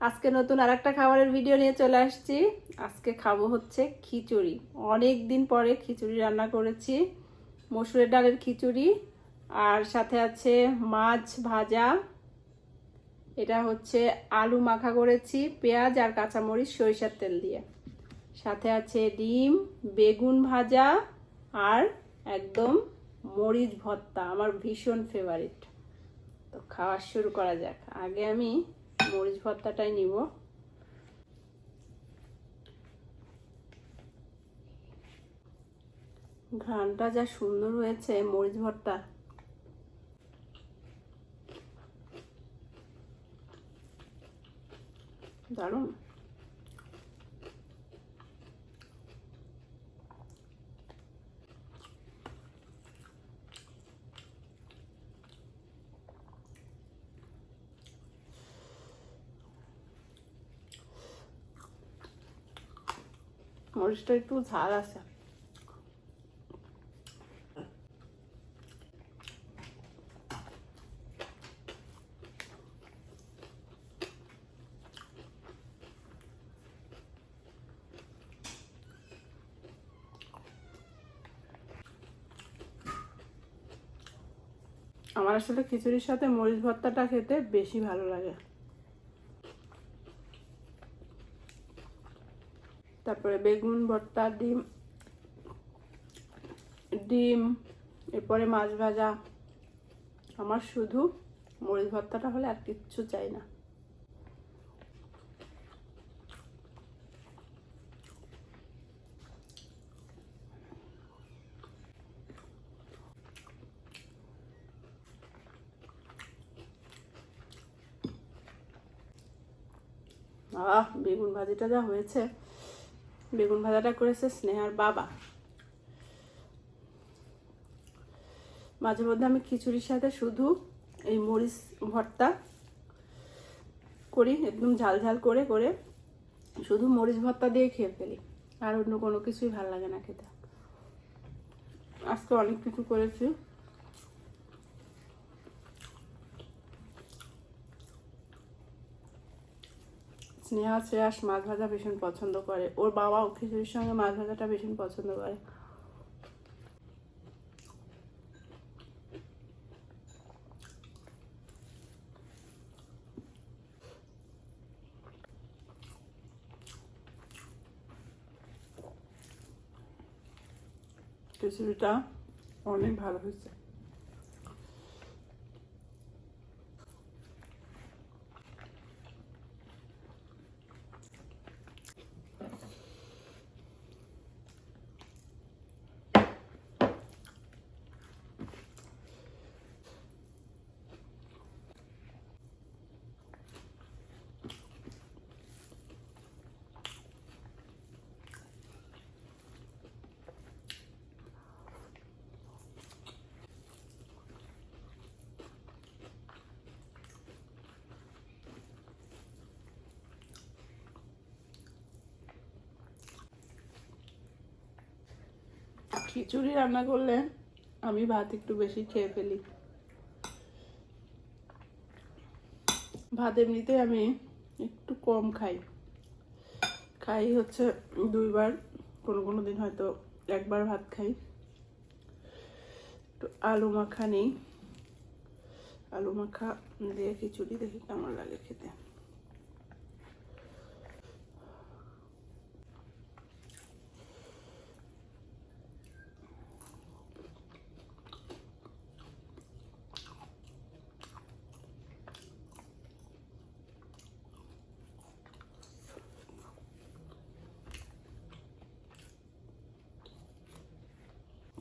আজকে নতুন আর একটা খাবারের ভিডিও নিয়ে চলে আসছি। আজকে খাব হচ্ছে খিচুড়ি। অনেক দিন পরে খিচুড়ি রান্না করেছি। মসুরের ডালের খিচুড়ি, আর সাথে আছে মাছ ভাজা। এটা হচ্ছে আলু মাখা করেছি, পেঁয়াজ আর কাঁচামরিচ, সরিষার তেল দিয়ে। সাথে আছে ডিম, বেগুন ভাজা, আর একদম মরিচ ভর্তা, আমার ভীষণ ফেভারিট তো খাওয়া শুরু করা যাক। আগে আমি মরিচ ভর্তাটাই নিব। ঘ্রানটা যা সুন্দর হয়েছে মরিচ ভর্তা। দারুণ। মরিচটা একটু ঝাল আছে আমার আসলে খিচুড়ির সাথে মরিচ ভর্তাটা খেতে বেশি ভালো লাগে। তারপরে বেগুন, ভর্তা, ডিম ডিম, এরপরে মাছ ভাজা। আমার শুধু মরিচ ভর্তাটা হলে আর কিচ্ছু চাই না। আহ, বেগুন ভাজিটা যা হয়েছে। বেগুন ভাজাটা করেছে স্নেহার বাবা। মাঝে মধ্যে আমি খিচুড়ির সাথে শুধু এই মরিচ ভর্তা করি, একদম ঝাল ঝাল করে করে শুধু মরিচ ভর্তা দিয়ে খেয়ে ফেলি। আর অন্য কোনো কিছুই ভালো লাগে না খেতে। আজকে অনেক কিছু করেছি। স্নেহা শ্রেয়াস মাছ ভাজা ভীষণ পছন্দ করে। ওর বাবাও খিচুড়ির সঙ্গে মাছ ভাজাটা ভীষণ পছন্দ করে। খিচুড়িটা অনেক ভালো হয়েছে। খিচুড়ি রান্না করলে আমি ভাত একটু বেশি খেয়ে ফেলি। ভাত এমনিতে আমি একটু কম খাই। খাই হচ্ছে দুইবার, কোনো কোনো দিন হয়তো একবার ভাত খাই। একটু আলু মাখা নেই। আলু মাখা দিয়ে খিচুড়ি দেখি কেমন লাগে খেতে।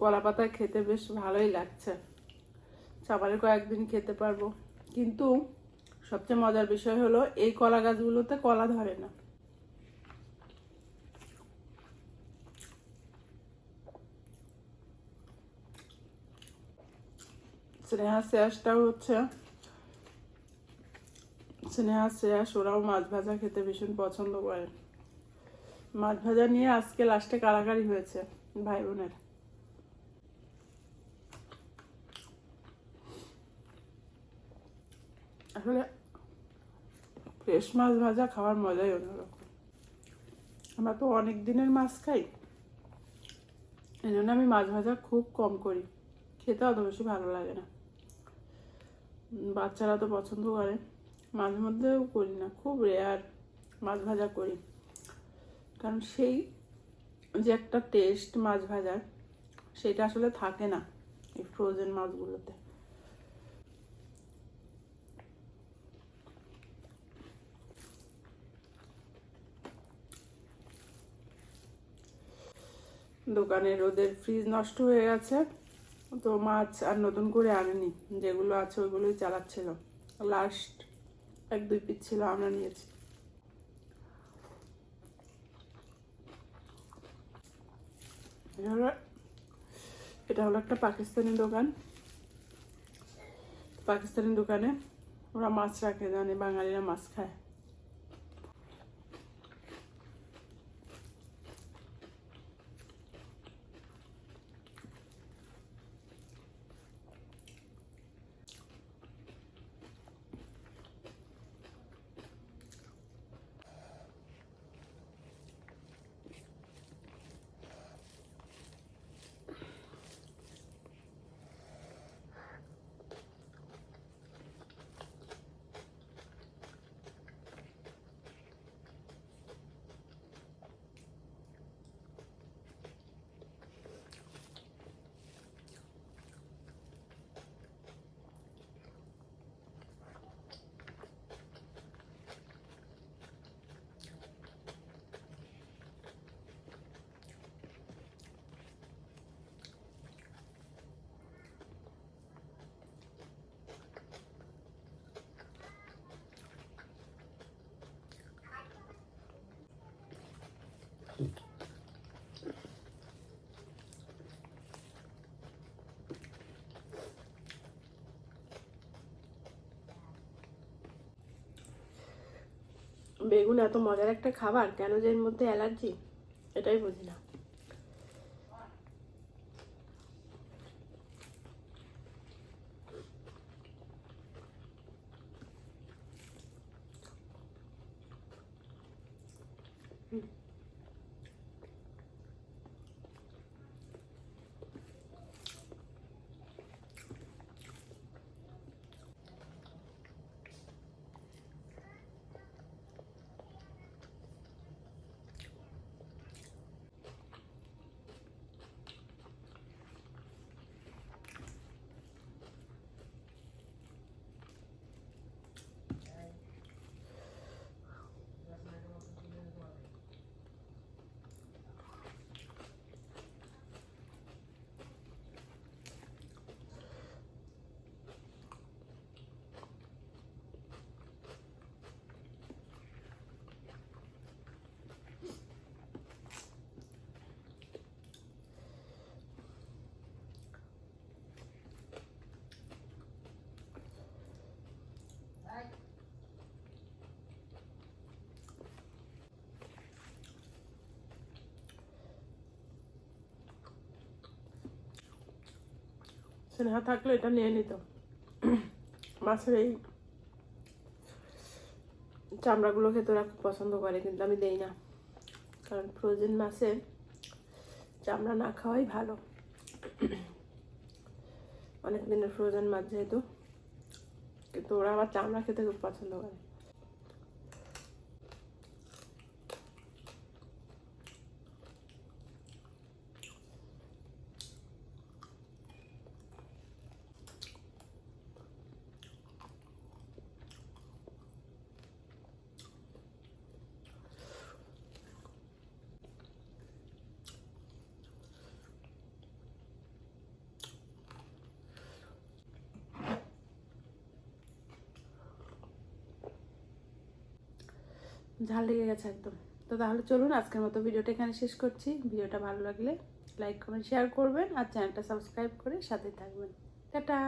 কলা পাতা খেতে বেশ ভালোই লাগছে। সবারে কয়েকদিন খেতে পারব। কিন্তু সবচেয়ে মজার বিষয় হলো, এই কলা গাছগুলোতে কলা ধরে না। স্নেহা, শ্রেয়াসটাও হচ্ছে, স্নেহা, শ্রেয়াস, ওরাও মাছ ভাজা খেতে ভীষণ পছন্দ করে। মাছ ভাজা নিয়ে আজকে লাস্টে কারাকারি হয়েছে, ভাই বোনের। আসলে ফ্রেশ মাছ ভাজা খাওয়ার মজাই অন্যরকম। আমরা তো অনেক দিনের মাছ খাই এই জন্য আমি মাছ ভাজা খুব কম করি। খেতে অত বেশি ভালো লাগে না। বাচ্চারা তো পছন্দ করে। মাঝে মধ্যেও করি না, খুব রেয়ার মাছ ভাজা করি। কারণ সেই যে একটা টেস্ট মাছ ভাজার, সেটা আসলে থাকে না এই ফ্রোজেন মাছগুলোতে। দোকানের ওদের ফ্রিজ নষ্ট হয়ে গেছে। তো মাছ আর নতুন করে আনেনি। যেগুলো আছে ওইগুলোই চালাচ্ছিল। লাস্ট এক দুই পিস ছিল আমরা নিয়েছি। এটা হলো এটা হলো একটা পাকিস্তানি দোকান। পাকিস্তানি দোকানে ওরা মাছ রাখে, জানে বাঙালিরা মাছ খায়। বেগুন এত মজার একটা খাবার কেন যে এর মধ্যে অ্যালার্জি? এটাই বুঝি না। স্নেহা থাকলে এটা নিয়ে নিত। মাছের এই চামড়াগুলো খেতে ওরা খুব পছন্দ করে, কিন্তু আমি দেই না। কারণ ফ্রোজেন মাছের চামড়া না খাওয়াই ভালো। অনেক দিনের ফ্রোজেন মাছ যেহেতু, কিন্তু ওরা আবার চামড়া খেতে খুব পছন্দ করে। ঝাল লেগে গেছে একদম। তো তাহলে চলুন আজকের মতো ভিডিওটা এখানে শেষ করছি। ভিডিওটা ভালো লাগলে লাইক কমেন্ট শেয়ার করবেন আর চ্যানেলটা সাবস্ক্রাইব করে সাথে থাকবেন। টাটা!